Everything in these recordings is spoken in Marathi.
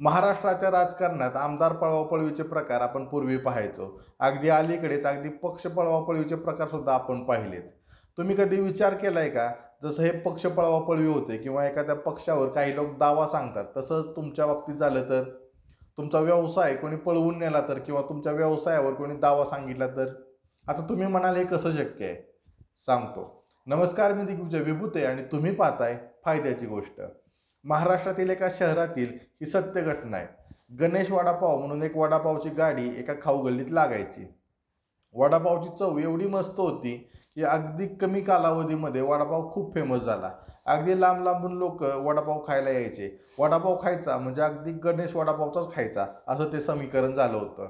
महाराष्ट्राच्या राजकारणात आमदार पळवापळवीचे प्रकार आपण पूर्वी पाहायचो. अगदी अलीकडेच अगदी पक्ष पळवापळवीचे प्रकार सुद्धा आपण पाहिलेत. तुम्ही कधी विचार केलाय का? जसं हे पक्ष पळवापळवी होते किंवा एखाद्या पक्षावर काही लोक दावा सांगतात तसंच तुमच्या बाबतीत झालं तर? तुमचा व्यवसाय कोणी पळवून नेला तर किंवा तुमच्या व्यवसायावर कोणी दावा सांगितला तर? आता तुम्ही म्हणाल हे कसं शक्य आहे? सांगतो. नमस्कार मी दिग्विजय विभूते आणि तुम्ही पाहताय फायद्याची गोष्ट. महाराष्ट्रातील एका शहरातील ही सत्य घटना आहे. गणेश वडापाव म्हणून एक वडापावची गाडी एका खाऊ गल्लीत लागायची. वडापावची चव एवढी मस्त होती की अगदी कमी कालावधीमध्ये वडापाव खूप फेमस झाला. अगदी लांब लांबून लोक वडापाव खायला यायचे. वडापाव खायचा म्हणजे अगदी गणेश वडापावचाच खायचा असं ते समीकरण झालं होतं.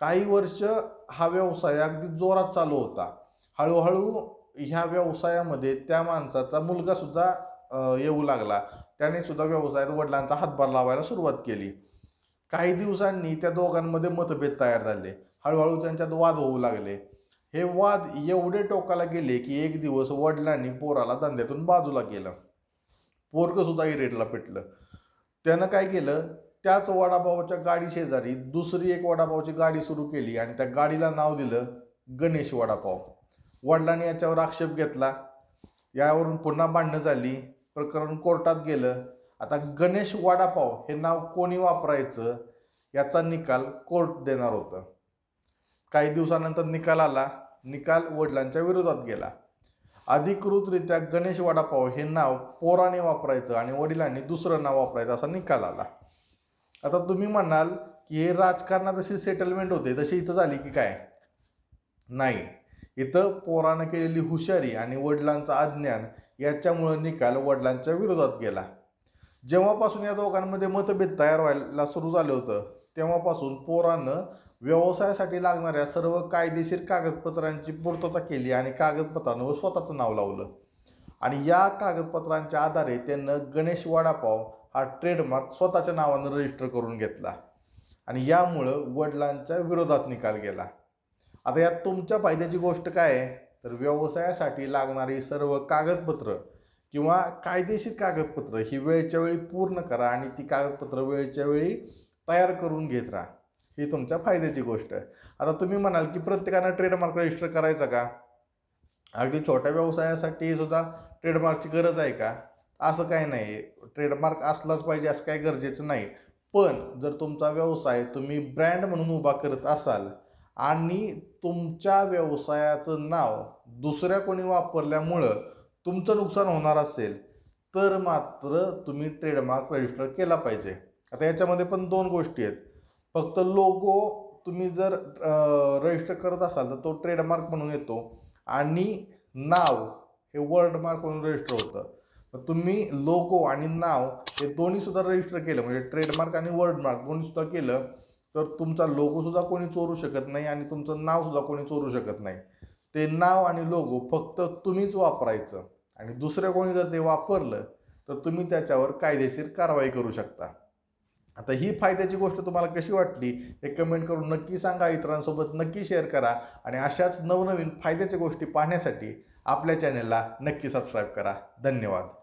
काही वर्ष हा व्यवसाय अगदी जोरात चालू होता. हळूहळू ह्या व्यवसायामध्ये त्या माणसाचा मुलगा सुद्धा येऊ लागला. त्याने सुद्धा व्यवसायात वडिलांचा हातभार लावायला सुरुवात केली. काही दिवसांनी त्या दोघांमध्ये मतभेद तयार झाले. हळूहळू त्यांच्यात वाद होऊ लागले. हे वाद एवढे टोकाला गेले की एक दिवस वडिलांनी पोराला धंद्यातून बाजूला केलं. पोरगं सुद्धा इरेटला पेटलं. त्यानं काय केलं? त्याच वडापावच्या गाडी शेजारी दुसरी एक वडापावची गाडी सुरू केली आणि त्या गाडीला नाव दिलं गणेश वडापाव. वडिलांनी याच्यावर आक्षेप घेतला. यावरून पुन्हा भांडणं झाली. प्रकरण कोर्टात गेलं. आता गणेश वडापाव हे नाव कोणी वापरायचं? याचा निकाल कोर्ट देणार होतं. काही दिवसानंतर निकाल आला. निकाल वडिलांच्या विरोधात गेला. अधिकृतरित्या गणेश वडापाव हे नाव पोराने वापरायचं आणि वडिलांनी दुसरं नाव वापरायचं असा निकाल आला. आता तुम्ही म्हणाल की हे राजकारणात जशी सेटलमेंट होते तशी इथं झाली की काय? नाही. इथं पोरानं केलेली हुशारी आणि वडिलांचं अज्ञान याच्यामुळं निकाल वडिलांच्या विरोधात गेला. जेव्हापासून या दोघांमध्ये मतभेद तयार व्हायला सुरू झालं होतं तेव्हापासून पोरानं व्यवसायासाठी लागणाऱ्या सर्व कायदेशीर कागदपत्रांची पूर्तता केली आणि कागदपत्रांवर स्वतःचं नाव लावलं. आणि या कागदपत्रांच्या आधारे त्यानं गणेश वडापाव हा ट्रेडमार्क स्वतःच्या नावानं रजिस्टर करून घेतला. आणि यामुळं वडिलांच्या विरोधात निकाल गेला. आता यात तुमच्या फायद्याची गोष्ट काय आहे? तर व्यवसायासाठी लागणारी सर्व कागदपत्र किंवा कायदेशीर कागदपत्र ही वेळच्या वेळी पूर्ण करा आणि ती कागदपत्र वेळच्या वेळी तयार करून घेत राहा. ही तुमच्या फायद्याची गोष्ट आहे. आता तुम्ही म्हणाल की प्रत्येकानं ट्रेडमार्क रजिस्टर करायचा का? अगदी छोट्या व्यवसायासाठी सुद्धा ट्रेडमार्कची गरज आहे का? असं काही नाही. ट्रेडमार्क असलाच पाहिजे असं काही गरजेचं नाही. पण जर तुमचा व्यवसाय तुम्ही ब्रँड म्हणून उभा करत असाल आणि तुमच्या व्यवसायाचं नाव दुसऱ्या कोणी वापरल्यामुळं तुमचं नुकसान होणार असेल तर मात्र तुम्ही ट्रेडमार्क रजिस्टर केला पाहिजे. आता याच्यामध्ये पण दोन गोष्टी आहेत. फक्त लोगो तुम्ही जर रजिस्टर करत असाल तर तो ट्रेडमार्क म्हणून येतो आणि नाव हे वर्डमार्क म्हणून रजिस्टर होतं. तर तुम्ही लोगो आणि नाव हे दोन्हीसुद्धा रजिस्टर केलं म्हणजे ट्रेडमार्क आणि वर्डमार्क दोन्हीसुद्धा केलं तर तुमचा लोगोसुद्धा कोणी चोरू शकत नाही आणि तुमचं नावसुद्धा कोणी चोरू शकत नाही. ते नाव आणि लोगो फक्त तुम्हीच वापरायचं आणि दुसरं कोणी जर ते वापरलं तर तुम्ही त्याच्यावर कायदेशीर कारवाई करू शकता. आता ही फायद्याची गोष्ट तुम्हाला कशी वाटली हे कमेंट करून नक्की सांगा. इतरांसोबत नक्की शेअर करा आणि अशाच नवनवीन फायद्याच्या गोष्टी पाहण्यासाठी आपल्या चॅनलला नक्की सबस्क्राईब करा. धन्यवाद.